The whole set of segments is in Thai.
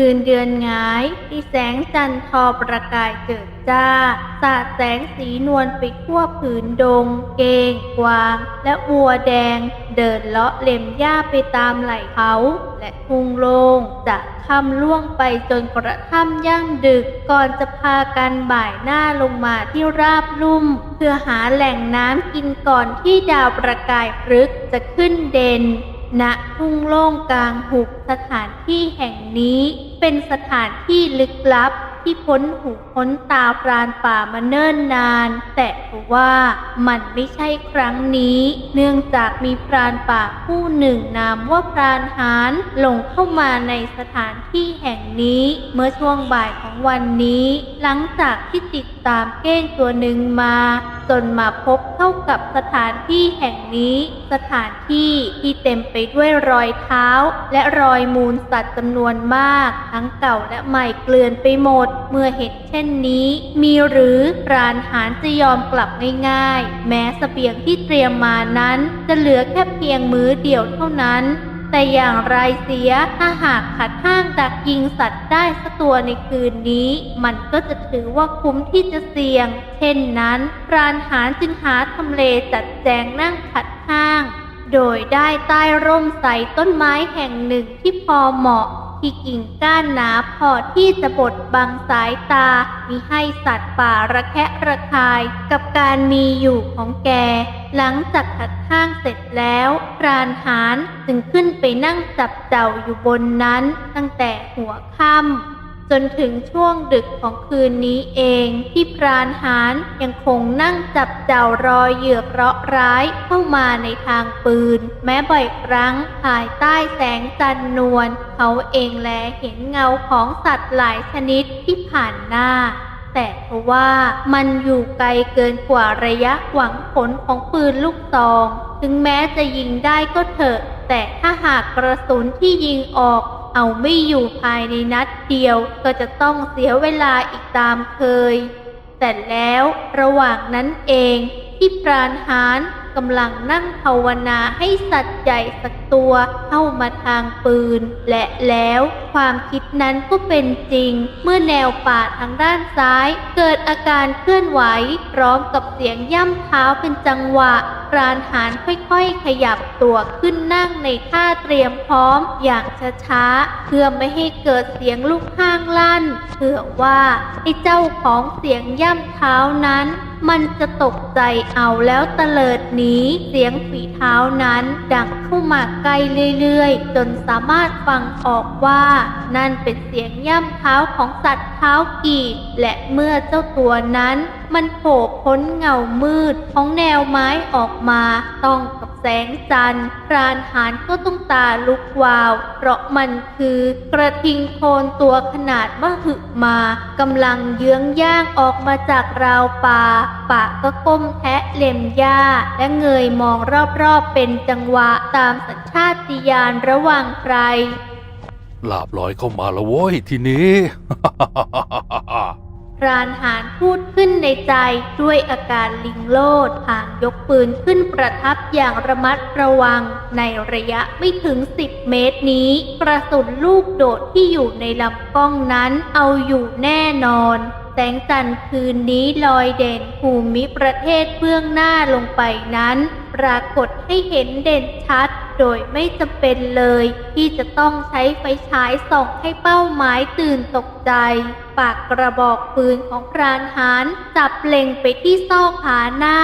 คืนเดือนงาย ที่แสงจันทร์ทอประกายเจิดจ้า สาดแสงสีนวลไปทั่วผืนดง เกงกวาง และวัวแดง เดินเลาะเล็มหญ้าไปตามไหล่เขา และทุ่งโลง่งจะค่ำล่วงไปจนกระทั่งย่ำดึก ก่อนจะพากันบ่ายหน้าลงมาที่ราบลุ่ม เพื่อหาแหล่งน้ำกินก่อนที่ดาวประกายพฤกจะขึ้นเด่น ณทุ่งโล่งกลางหุบสถานที่แห่งนี้เป็นสถานที่ลึกลับที่พ้นหูพ้นตาพรานป่ามาเนิ่นนาน แต่ว่ามันไม่ใช่ครั้งนี้ เนื่องจากมีพรานป่าผู้หนึ่งนามว่าพรานหานหลงเข้ามาในสถานที่แห่งนี้ เมื่อช่วงบ่ายของวันนี้ หลังจากที่ติด ตามเก้งตัวหนึ่งมา จนมาพบเข้ากับสถานที่แห่งนี้ สถานที่ที่เต็มไปด้วยรอยเท้า และรอยมูลสัตว์จำนวนมาก ทั้งเก่าและใหม่เกลื่อนไปหมด เมื่อเห็นเช่นนี้ มีหรือพรานหารจะยอมกลับง่ายๆ แม้สเสบียงที่เตรียมมานั้น จะเหลือแค่เพียงมื้อเดียวเท่านั้น แต่อย่างไรเสียถ้าหากขัดห้างดักยิงสัตว์ได้สักตัวในคืนนี้ มันก็จะถือว่าคุ้มที่จะเสี่ยง เช่นนั้นพรานหารจึงหาทำเลจัดแจงนั่งขัดห้าง โดยได้ใต้ร่มใสต้นไม้แห่งหนึ่งที่พอเหมาะที่กิ่งก้านหนาพอที่จะบดบังสายตามิให้สัตว์ป่าระแคะระคายกับการมีอยู่ของแก หลังจากขัดข้างเสร็จแล้วพรานหานจึงขึ้นไปนั่งจับเจ้าอยู่บนนั้นตั้งแต่หัวค่ำ จนถึงช่วงดึกของคืนนี้เองที่พรานหานยังคงนั่งจับเจ้ารอยเหยือกเราะร้ายเข้ามาในทางปืน แม้บ่อยครั้งภายใต้แสงจันนวลเขาเองแลเห็นเงาของสัตว์หลายชนิดที่ผ่านหน้า แต่เพราะว่ามันอยู่ไกลเกินกว่าระยะหวังผลของปืนลูกซอง ถึงแม้จะยิงได้ก็เถอะ แต่ถ้าหากกระสุนที่ยิงออก เอาไม่อยู่ภายในนัดเดียว ก็จะต้องเสียเวลาอีกตามเคย แต่แล้วระหว่างนั้นเอง ที่พรานหารกำลังนั่งภาวนาให้สัตว์ใหญ่สักตัวเข้ามาทางปืน และแล้วความคิดนั้นก็เป็นจริง เมื่อแนวป่าทางด้านซ้าย เกิดอาการเคลื่อนไหว พร้อมกับเสียงย่ำเท้าเป็นจังหวะพรานหารค่อยๆ ขยับตัวขึ้นนั่งในท่าเตรียมพร้อมอย่างช้าๆเพื่อไม่ให้เกิดเสียงลูกห้างลั่นเผื่อว่าไอ้เจ้าของเสียงย่ำเท้านั้นมันจะตกใจเอาแล้วเตลิดหนีเสียงฝีเท้านั้น ดังเข้ามาใกล้เรื่อยๆ จนสามารถฟังออกว่า นั่นเป็นเสียงย่ำเท้าของสัตว์เท้ากีบและเมื่อเจ้าตัวนั้น มันโผล่พ้นเงามืดของแนวไม้ออกมาต้องกับแสงจันทร์พรานหารก็ต้องตาลุกวาว เพราะมันคือกระทิงโทนตัวขนาดมหึมากำลังเยื้องย่างออกมาจากราวป่าปากก็ก้มแทะเล็มหญ้า และเงยมองรอบๆเป็นจังหวะตามสัญชาติญาณระหว่างใครลาบลอยเข้ามาล้วโว้ยทีนี้ พรานหารพูดขึ้นในใจด้วยอาการลิงโลดพางยกปืนขึ้นประทับอย่างระมัดระวังในระยะไม่ถึงสิบเมตรนี้ กระสุนลูกโดดที่อยู่ในลำกล้องนั้นเอาอยู่แน่นอน แสงจันทร์คืนนี้ลอยเด่นภูมิประเทศเบื้องหน้าลงไปนั้น ปรากฏให้เห็นเด่นชัด โดยไม่จำเป็นเลย ที่จะต้องใช้ไฟฉายส่องให้เป้าหมายตื่นตกใจ ปากกระบอกปืนของพรานหารจับเล็งไปที่ซอกขาหน้า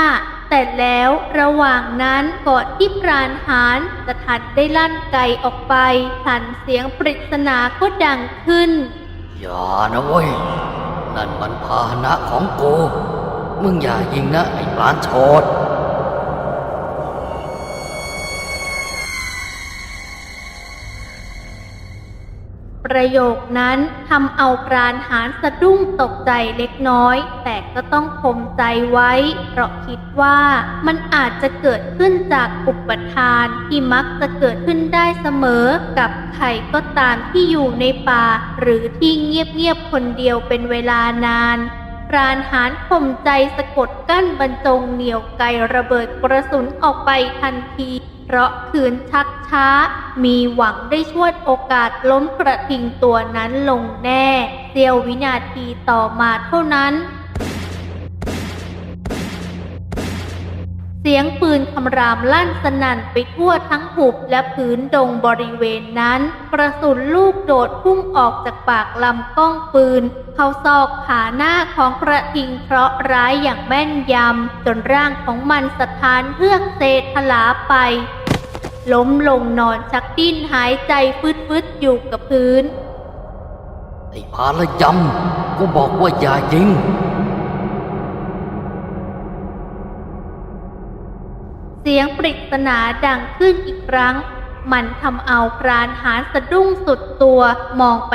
แต่แล้วระหว่างนั้นก่อนที่พรานหารจะทันได้ลั่นไกออกไปทันเสียงปริศนาก็ดังขึ้นอย่านะเว้ย นั่นมันพาหนะของกู มึงอย่ายิงนะไอ้ปลานโชด ประโยคนั้นทำเอาพรานหารสะดุ้งตกใจเล็กน้อย แต่ก็ต้องคมใจไว้ เพราะคิดว่ามันอาจจะเกิดขึ้นจากอุปทานที่มักจะเกิดขึ้นได้เสมอกับใครก็ตามที่อยู่ในป่า หรือที่เงียบๆคนเดียวเป็นเวลานานพรานหารข่มใจสะกดกั้นบรรจงเหนียวไกระเบิดกระสุนออกไปทันที เพราะคืนชักช้า มีหวังได้ช่วยโอกาสล้มกระทิงตัวนั้นลงแน่เสี้ยววินาทีต่อมาเท่านั้น เสียงปืนคำรามลั่นสนั่นไปทั่วทั้งหุบและพื้นดงบริเวณนั้น กระสุนลูกโดดพุ่งออกจากปากลำกล้องปืน เข้าซอกขาหน้าของกระทิงเคราะห์ร้ายอย่างแม่นยำ จนร่างของมันสะท้านเฮือกเซทลาไป ล้มลงนอนชักดิ้นหายใจฟืดๆอยู่กับพื้น ไอ้พาละยำกูบอกว่าอย่ายิง เสียงปริศนาดังขึ้นอีกครั้ง มันทำเอาพรานหารสะดุ้งสุดตัวมองไป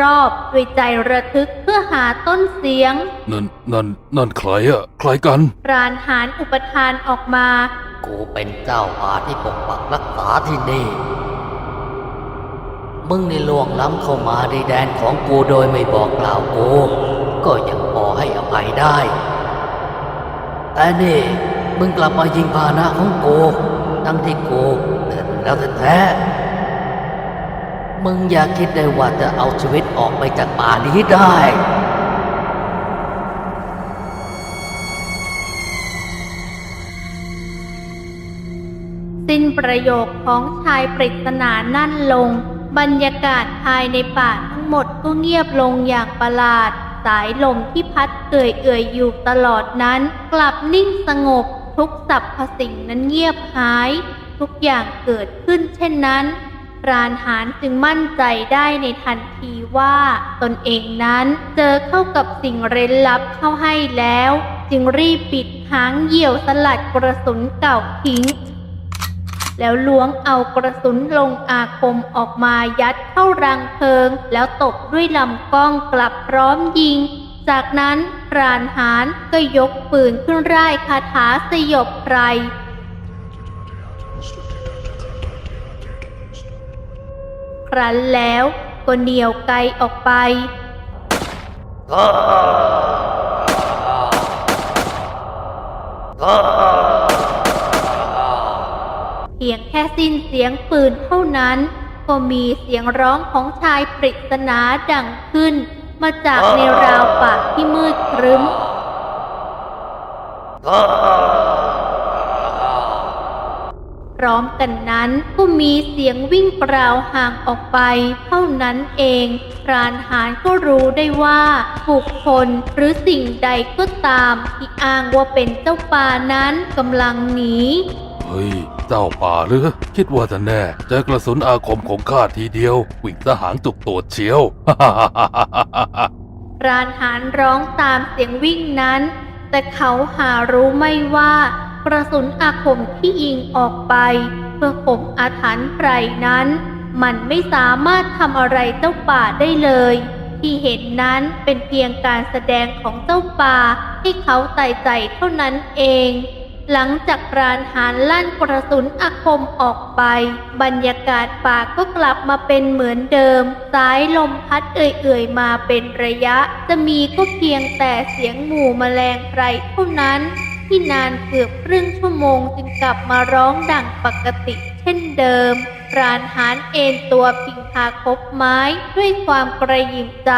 รอบๆด้วยใจระทึกเพื่อหาต้นเสียง นั่นนั่นนั่นใครอะใครกัน พรานหารอุปทานออกมา กูเป็นเจ้าป่าที่ปกปักรักษาที่นี่ มึงในล่วงล้ำเข้ามาในแดนของกูโดยไม่บอกกล่าวกู ก็ยังพอให้อภัยได้ แต่นี่มึงกลับมายิงพาหนะของกู ทั้งที่กูเดิน แล้วแท้ๆมึงอย่าคิดได้ว่าจะเอาชีวิตออกไปจากป่านี้ได้ สิ้นประโยคของชายปริศนานั่นลง บรรยากาศภายในป่าทั้งหมดก็เงียบลงอย่างประหลาด สายลมที่พัดเอื่อยเอื่อยๆอยู่ตลอดนั้น กลับนิ่งสงบทุกสรรพสิ่งนั้นเงียบหาย ทุกอย่างเกิดขึ้นเช่นนั้นพรานหารจึงมั่นใจได้ในทันทีว่าตนเองนั้นเจอเข้ากับสิ่งเร้นลับเข้าให้แล้ว จึงรีบปิดหางเหยี่ยวสลัดกระสุนเก่าทิ้ง แล้วล้วงเอากระสุนลงอาคมออกมายัดเข้ารังเพลิง แล้วตบด้วยลำกล้องกลับพร้อมยิง จากนั้นพรานหารก็ยกปืนขึ้นร่ายคาถาสยบไพร ครั้นแล้วก็เหนียวไกลออกไปเพียงแค่สิ้นเสียงปืนเท่านั้น ก็มีเสียงร้องของชายปริศนาดังขึ้น มาจากในราวป่าที่มืดครึ้ม พร้อมกันนั้นก็มีเสียงวิ่งเปล่าห่างออกไป เท่านั้นเองพรานหารก็รู้ได้ว่าบุคคลหรือสิ่งใดก็ตามที่อ้างว่าเป็นเจ้าป่านั้นกำลังหนีเฮ้ย เจ้าป่าหรือคิดว่าจะแน่เจอกระสุนอาคมของข้าทีเดียววิ่งทหารจุกตัวเชียวพรานหารร้องตามเสียงวิ่งนั้น แต่เขาหารู้ไม่ว่า กระสุนอาคมที่ยิงออกไป เพื่อข่มอาถรรพ์ไพรนั้น มันไม่สามารถทำอะไรเจ้าป่าได้เลย ที่เห็นนั้นเป็นเพียงการแสดงของเจ้าป่าให้เขาไต่ใจเท่านั้นเอง หลังจากพรานหารลั่นกระสุนอาคมออกไป บรรยากาศป่าก็กลับมาเป็นเหมือนเดิม สายลมพัดเอื่อยๆมาเป็นระยะ จะมีก็เพียงแต่เสียงหมู่แมลงไพรเท่านั้น ที่นานเกือบครึ่งชั่วโมงจึงกลับมาร้องดังปกติเช่นเดิมพรานหารเอนตัวพิงคาคบไม้ด้วยความกระยิมใจ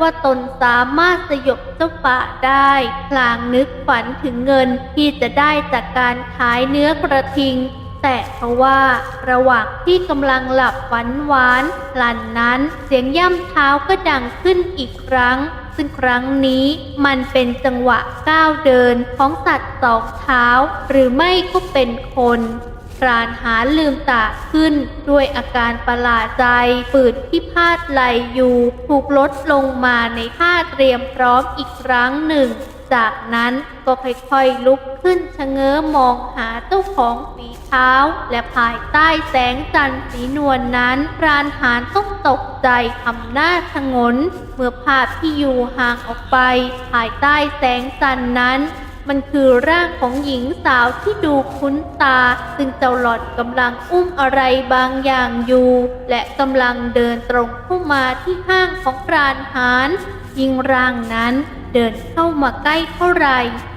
ว่าตนสามารถสยบเจ้าป่าได้พลางนึกฝันถึงเงินที่จะได้จากการขายเนื้อกระทิง แต่เพราะว่าระหว่างที่กำลังหลับฝันหวานหลันนั้นเสียงย่ำเท้าก็ดังขึ้นอีกครั้ง ซึ่งครั้งนี้มันเป็นจังหวะก้าวเดินของสัตว์สองเท้า หรือไม่ก็เป็นคนพรานหาลืมตาขึ้นด้วยอาการประหลาดใจปืดที่พาดไหลอยู่ ถูกลดลงมาในท่าเตรียมพร้อมอีกครั้งหนึ่ง จากนั้นก็ค่อยๆลุกขึ้นชะเง้อมองหาเจ้าของฝีเท้า และภายใต้แสงจันทร์สีนวลนนั้นพรานหารต้องตกใจทำหน้าชะงน เมื่อภาพที่อยู่ห่างออกไป ภายใต้แสงจันทร์นั้นมันคือร่างของหญิงสาวที่ดูคุ้นตา ซึ่งเจ้าหลอดกำลังอุ้มอะไรบางอย่างอยู่ และกำลังเดินตรงเข้ามาที่ข้างของพรานหารยิงร่างนั้น เดินเข้ามาใกล้เท่าไร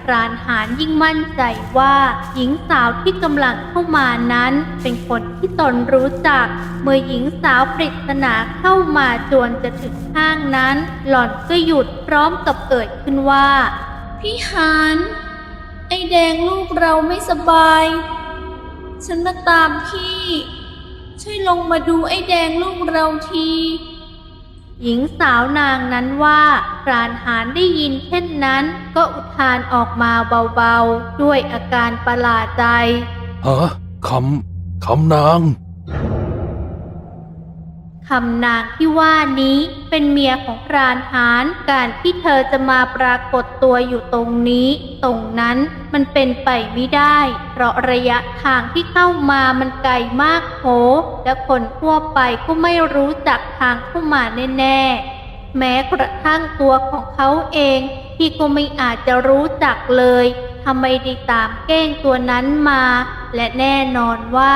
พรานหารยิ่งมั่นใจว่า หญิงสาวที่กำลังเข้ามานั้น เป็นคนที่ตนรู้จัก เมื่อหญิงสาวปริศนาเข้ามาจวนจะถึงห้างนั้น หล่อนก็หยุดพร้อมกับเอ่ยขึ้นว่า พี่หานไอแดงลูกเราไม่สบาย ฉันมาตามพี่ ช่วยลงมาดูไอแดงลูกเราที หญิงสาวนางนั้นว่าพรานหานได้ยินเช่นนั้น ก็อุทานออกมาเบาๆ ด้วยอาการประหลาดใจฮะคำคำนาง คำนางที่ว่านี้เป็นเมียของพรานหารการที่เธอจะมาปรากฏตัวอยู่ตรงนี้ ตรงนั้นมันเป็นไปไม่ได้ เพราะระยะทางที่เข้ามามันไกลมากโห และคนทั่วไปก็ไม่รู้จักทางเข้ามาแน่ๆ แม้กระทั่งตัวของเขาเองที่ก็ไม่อาจจะรู้จักเลยทำไมได้ตามเก้งตัวนั้นมา และแน่นอนว่า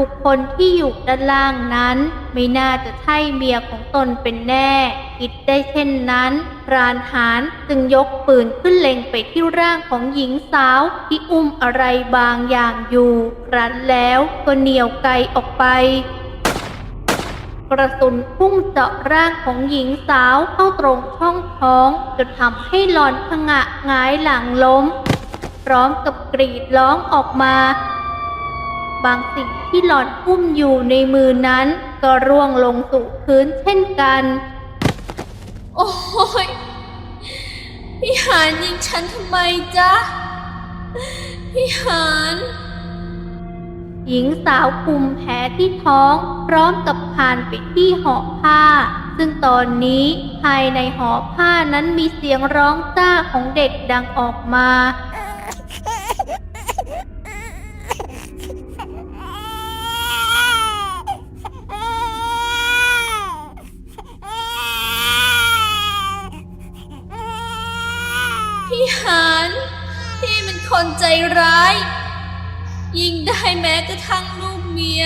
บุคคลที่อยู่ด้านล่างนั้น ไม่น่าจะใช่เมียของตนเป็นแน่ คิดได้เช่นนั้นพรานหารจึงยกปืนขึ้นเล็งไปที่ร่างของหญิงสาวที่อุ้มอะไรบางอย่างอยู่ครั้นแล้วก็เหนี่ยวไกออกไปกระสุนพุ่งเจาะร่างของหญิงสาวเข้าตรงช่องท้องจนทำให้หลอนผงะงายหลังล้ม พร้อมกับกรีดร้องออกมา บางสิ่งที่หลอนอุ้มอยู่ในมือนั้น ก็ร่วงลงสู่พื้นเช่นกัน โอ้ยพี่หานยิงฉันทำไมจ๊ะ พี่หานหญิงสาวคุมแผลที่ท้องพร้อมกับพานไปที่ห่อผ้า ซึ่งตอนนี้ภายในห่อผ้านั้นมีเสียงร้องจ้าของเด็กดังออกมา ยิงได้แม้กระทั่งลูกเมีย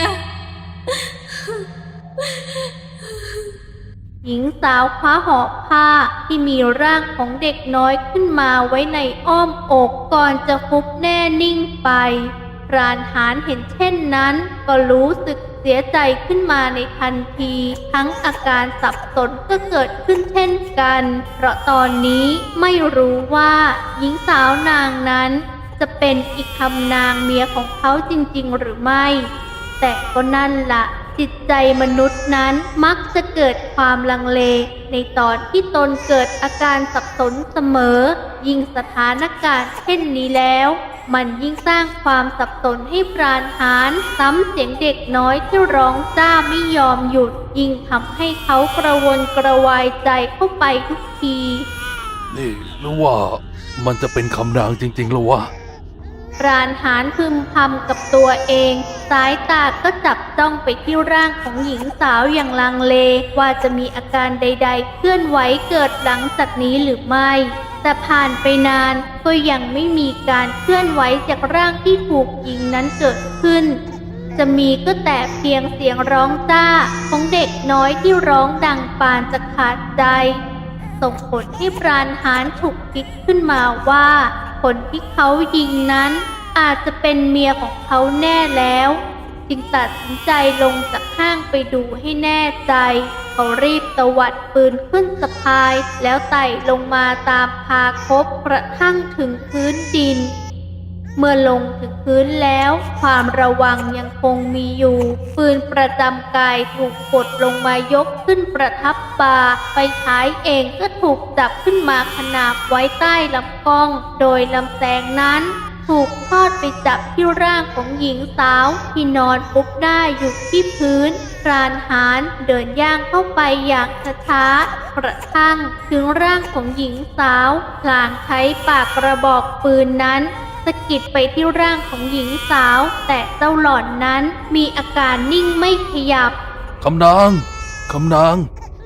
หญิงสาวคว้าห่อผ้าที่มีร่างของเด็กน้อยขึ้นมาไว้ในอ้อมอกก่อนจะฟุบแน่นิ่งไปพรานหารเห็นเช่นนั้น ก็รู้สึกเสียใจขึ้นมาในทันที ทั้งอาการสับสนก็เกิดขึ้นเช่นกัน เพราะตอนนี้ไม่รู้ว่าหญิงสาวนางนั้น จะเป็นอีกคำนางเมียของเขาจริง ๆ หรือไม่ แต่ก็นั่นละจิตใจมนุษย์นั้นมักจะเกิดความลังเล ในตอนที่ตนเกิดอาการสับสนเสมอ ยิ่งสถานการณ์เช่นนี้แล้ว มันยิ่งสร้างความสับสนให้ปราณหารซ้ำเสียงเด็กน้อยที่ร้องจ้าไม่ยอมหยุด ยิ่งทำให้เขากระวนกระวายใจเข้าไปทุกที นี่หรือว่ามันจะเป็นคำนางจริงๆหรือวะ พรานหารพึมพำกับตัวเอง สายตาก็จับจ้องไปที่ร่างของหญิงสาวอย่างลังเล ว่าจะมีอาการใด ๆ เคลื่อนไหวเกิดหลังจากนี้หรือไม่ แต่ผ่านไปนานก็ยังไม่มีการเคลื่อนไหวจากร่างที่ถูกยิงนั้นเกิดขึ้น จะมีก็แต่เพียงเสียงร้องจ้าของเด็กน้อยที่ร้องดังปานจะขาดใจ ส่งผลให้ปราณหารฉุกคิดขึ้นมาว่า คนที่เขายิงนั้น อาจจะเป็นเมียของเขาแน่แล้ว จึงตัดสินใจลงจากห้างไปดูให้แน่ใจ เขารีบตวัดปืนขึ้นสะพาย แล้วไต่ลงมาตามพาคบกระทั่งถึงพื้นดิน เมื่อลงถึงพื้นแล้ว ความระวังยังคงมีอยู่ ปืนประจำกายถูกกดลงมายกขึ้นประทับบ่าไฟฉายเองก็ถูกจับขึ้นมาขนาบไว้ใต้ลำกล้อง โดยลำแสงนั้นถูกทอดไปจับที่ร่างของหญิงสาว ที่นอนปุ๊บได้อยู่ที่พื้นพรานหารเดินย่างเข้าไปอย่างช้าๆกระทั่งถึงร่างของหญิงสาวพลางใช้ปากกระบอกปืนนั้น สะกิดไปที่ร่างของหญิงสาว แต่เจ้าหล่อนนั้นมีอาการนิ่งไม่ขยับ คำนาง คำนาง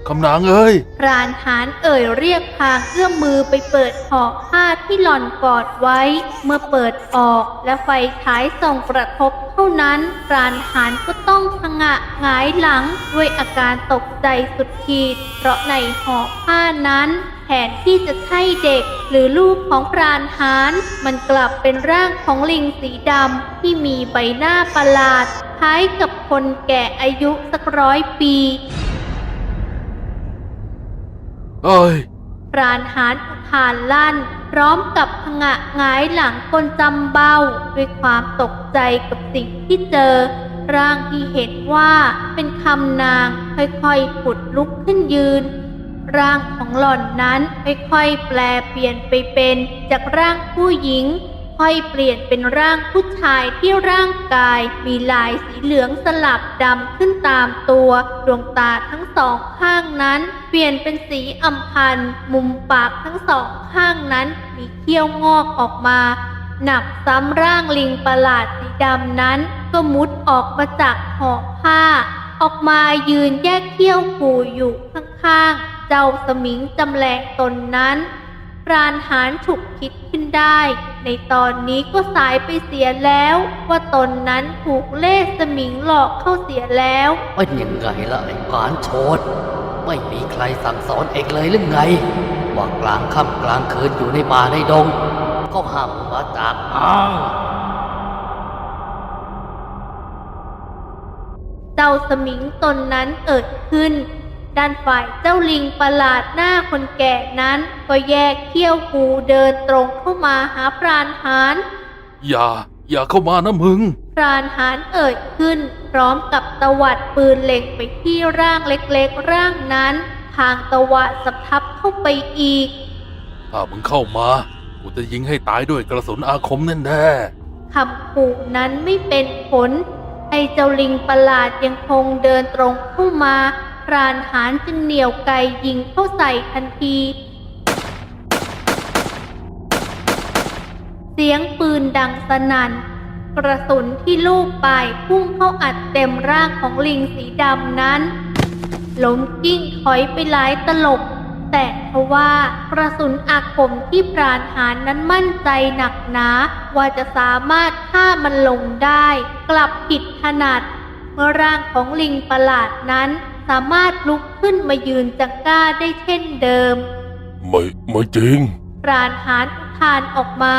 คำนางเอ้ยพรานหารเอ่ยเรียกพางเอื้อมมือไปเปิดห่อผ้าที่หล่อนกอดไว้ เมื่อเปิดออกและไฟฉายส่องกระทบเท่านั้นพรานหารก็ต้องพงะหงายหลังด้วยอาการตกใจสุดขีด เพราะในห่อผ้านั้นแทนที่จะใช่เด็ก หรือลูกของพรานหารมันกลับเป็นร่างของลิงสีดำที่มีใบหน้าประหลาด คล้ายกับคนแก่อายุสักร้อยปี เอ้ยพรานหารอุทานลั่น พร้อมกับพงะหงายหลังก้นจำเบ้า ด้วยความตกใจกับสิ่งที่เจอ ร่างที่เห็นว่าเป็นคำนางค่อยๆผุดลุกขึ้นยืน ร่างของหล่อนนั้นค่อยๆแปลเปลี่ยนไปเป็นจากร่างผู้หญิง ค่อยเปลี่ยนเป็นร่างผู้ชายที่ร่างกาย มีลายสีเหลืองสลับดำขึ้นตามตัวดวงตาทั้ง สองข้างนั้นเปลี่ยนเป็นสีอัมพันมุมปากทั้งสองข้างนั้นมีเขี้ยวงอกออกมา หนักซ้ำร่างลิงประหลาดสีดำนั้น ก็มุดออกมาจากห่อผ้า ออกมายืนแยกเขี้ยวขู่อยู่ข้างๆ เจ้าสมิงจำแรงตนนั้น รานหารฉุกคิดขึ้นได้ ในตอนนี้ก็สายไปเสียแล้ว ว่าตนนั้นถูกเล่ห์สมิงหลอกเข้าเสียแล้วเป็นยังไงล่ะไอ้ผานโชดไม่มีใครสั่งสอนเองเลยหรือไง ว่ากลางค่ำกลางคืนอยู่ในป่าในดง ก็ห้ามมาจากอ้างเจ้าสมิงตนนั้นเอิดขึ้น ด้านฝ่ายเจ้าลิงประหลาดหน้าคนแก่นั้น ก็แยกเขี้ยวหูเดินตรงเข้ามาหาพรานหารอย่า อย่าเข้ามานะมึง พรานหารเอ่ยขึ้น พร้อมกับตวัดปืนเล็งไปที่ร่างเล็กๆร่างนั้น ทางตวัดสะทับเข้าไปอีก ถ้ามึงเข้ามา กูจะยิงให้ตายด้วยกระสุนอาคมแน่แน่คำขู่นั้นไม่เป็นผล ไอ้เจ้าลิงประหลาดยังคงเดินตรงเข้ามาพรานหารจึงเหนี่ยวไกยิงเข้าใส่ทันที เสียงปืนดังสนั่นกระสุนที่ลูกปลายพุ่งเข้าอัดเต็มร่างของลิงสีดำนั้นล้มกิ้งถอยไปหลายตลบ แต่ทว่ากระสุนอาคมที่พรานหารนั้นมั่นใจหนักหนาว่าจะสามารถฆ่ามันลงได้ กลับผิดขนาดเมื่อร่างของลิงประหลาดนั้นสามารถลุกขึ้นมายืนจังก้าได้เช่นเดิมๆไม่ไม่จริงพรานหารอุทานออกมา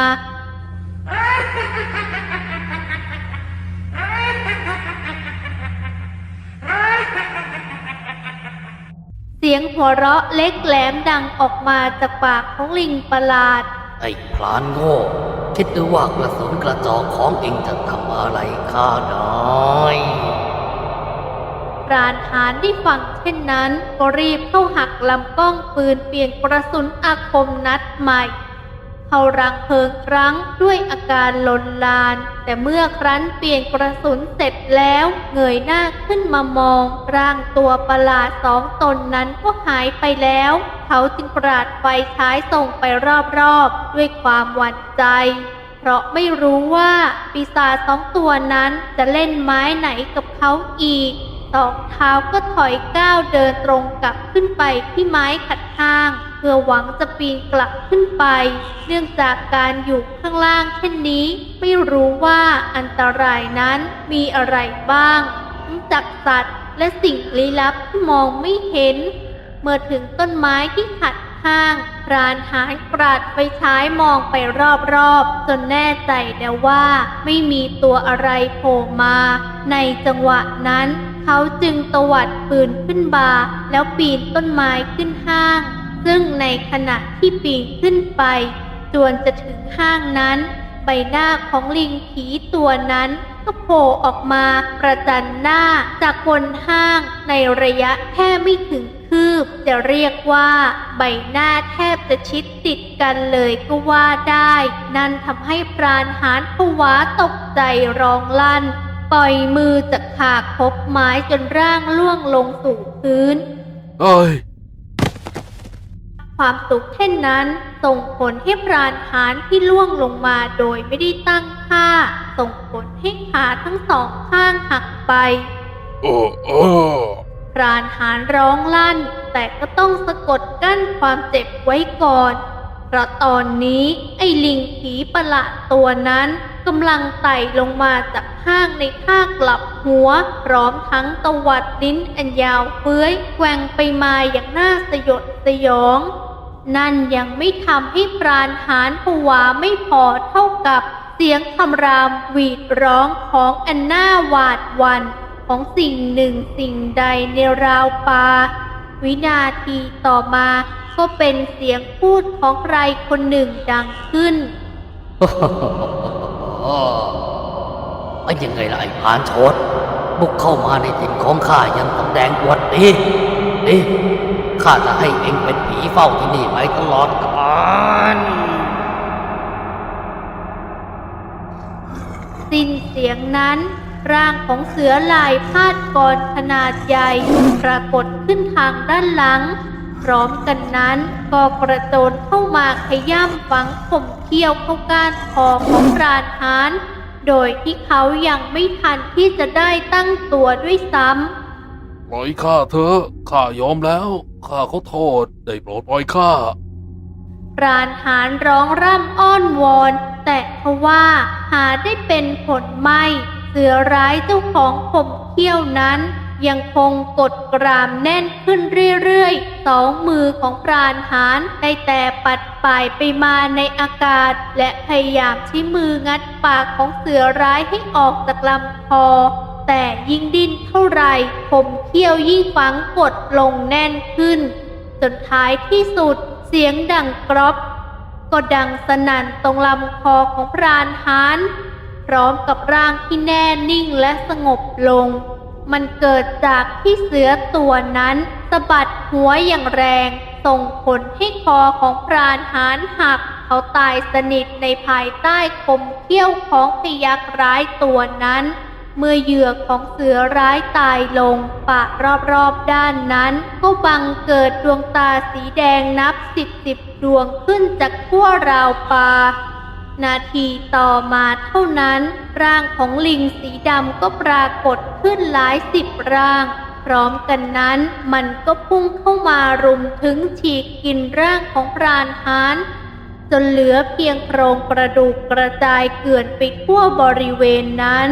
หัวเราะเล็กแหลมดังออกมาจากปากของลิงประหลาด ไอ้พลานโง่ คิดดูว่ากระสุนกระจอกของเองจะทำอะไรข้าได้พรานหารได้ฟังเช่นนั้นก็รีบเข้าหักลำกล้องปืนเปลี่ยนกระสุนอาคมนัดใหม่ เขารังเพลิงครั้งด้วยอาการลนลาน แต่เมื่อครั้นเปลี่ยนกระสุนเสร็จแล้ว เงยหน้าขึ้นมามอง ร่างตัวประหลาดสองตนนั้นก็หายไปแล้ว เขาจึงปราดไฟฉายส่งไปรอบๆ ด้วยความหวั่นใจ เพราะไม่รู้ว่าปีศาจสองตัวนั้นจะเล่นไม้ไหนกับเขาอีกสองเท้าก็ถอยก้าวเดินตรงกลับขึ้นไปที่ไม้ขัดข้าง เพื่อหวังจะปีนกลับขึ้นไป เนื่องจากการอยู่ข้างล่างเช่นนี้ ไม่รู้ว่าอันตรายนั้นมีอะไรบ้าง ทั้งจากสัตว์และสิ่งลี้ลับที่มองไม่เห็น เมื่อถึงต้นไม้ที่ขัดข้างพรานหารกราดไฟฉายมองไปรอบๆ จนแน่ใจแล้วว่าไม่มีตัวอะไรโผล่มา ในจังหวะนั้น เขาจึงตวัดปืนขึ้นบาแล้วปีนต้นไม้ขึ้นห้าง ซึ่งในขณะที่ปีนขึ้นไป จวนจะถึงห้างนั้น ใบหน้าของลิงผีตัวนั้นก็โผล่ออกมาประจันหน้าจากบนห้างในระยะแค่ไม่ถึงคืบ จะเรียกว่าใบหน้าแทบจะชิดติดกันเลยก็ว่าได้ นั่นทำให้พรานหารผวาตกใจร้องลั่น ปล่อยมือจากขากพบไม้จนร่างล่วงลงสู่พื้น เอ้ย ความสุขเช่นนั้น ส่งผลให้พรานหารที่ล่วงลงมาโดยไม่ได้ตั้งค่า ส่งผลให้ขาทั้งสองข้างหักไปเออเออพรานหารร้องลั่น แต่ก็ต้องสะกดกั้นความเจ็บไว้ก่อน เพราะตอนนี้ไอ้ลิงผีประหลาดตัวนั้นกำลังไต่ลงมาจากห้างในท่ากลับหัว พร้อมทั้งตวัดลิ้นอันยาวเฟื้อยแกว่งไปมาอย่างน่าสยดสยองค นั่นยังไม่ทำให้ปราณหารผวาไม่พอเท่ากับเสียงคำรามหวีดร้องของแอนหน้าหวาดวันของสิ่งหนึ่งสิ่งใดในราวปาวินาทีต่อมาก็เป็นเสียงพูดของใครคนหนึ่งดังขึ้นเป็นยังไงล่ะไอ้พรานชดบุกเข้ามาในถิ่นของข้ายังสำแดงอวดดีดี ข้าจะให้เองเป็นผีเฝ้าที่นี่ไปตลอดกาลสิ้นเสียงนั้น ร่างของเสือลายพาดกรขนาดใหญ่ปรากฏขึ้นทางด้านหลัง พร้อมกันนั้นก็กระโจนเข้ามาขย่ำฝังข่มเขี้ยวเข้าก้านคอของราณหารโดยที่เขายังไม่ทันที่จะได้ตั้งตัวด้วยซ้ำ ปล่อยข้าเถอะ ข้ายอมแล้ว ข้าเขอโทษ ได้โปรดปล่อยข้าปราณหารร้องร่ำอ้อนวอน แต่ทว่าหาได้เป็นผลไม่ เสือร้ายเจ้าของข่มเขี้ยวนั้น ยังคงกดกรามแน่นขึ้นเรื่อยๆ สองมือของปราณหารได้แต่ปัดป่ายไปมาในอากาศ และพยายามใช้มืองัดปากของเสือร้ายให้ออกจากลำคอ แต่ยิ่งดิ้นเท่าไร่ข่มเขี้ยวยิ่งฝังกดลงแน่นขึ้น จนท้ายที่สุดเสียงดังกรอบ ก็ดังสนั่นตรงลำคอของพรานหารพร้อมกับร่างที่แน่นิ่งและสงบลง มันเกิดจากที่เสือตัวนั้นสะบัดหัวอย่างแรง ส่งผลให้คอของพรานหารหัก เขาตายสนิทในภายใต้คมเขี้ยวของพยักร้ายตัวนั้น เมื่อเหยื่อของเสือร้ายตายลงปะรอบๆด้านนั้น ก็บังเกิดดวงตาสีแดงนับสิบสิบดวงขึ้นจากทั่วราวปานาทีต่อมาเท่านั้น ร่างของลิงสีดำก็ปรากฏขึ้นหลายสิบร่าง พร้อมกันนั้นมันก็พุ่งเข้ามารุมถึงฉีกกินร่างของพรานหารจนเหลือเพียงโครงกระดูกกระจายเกลื่อนไปทั่วบริเวณนั้น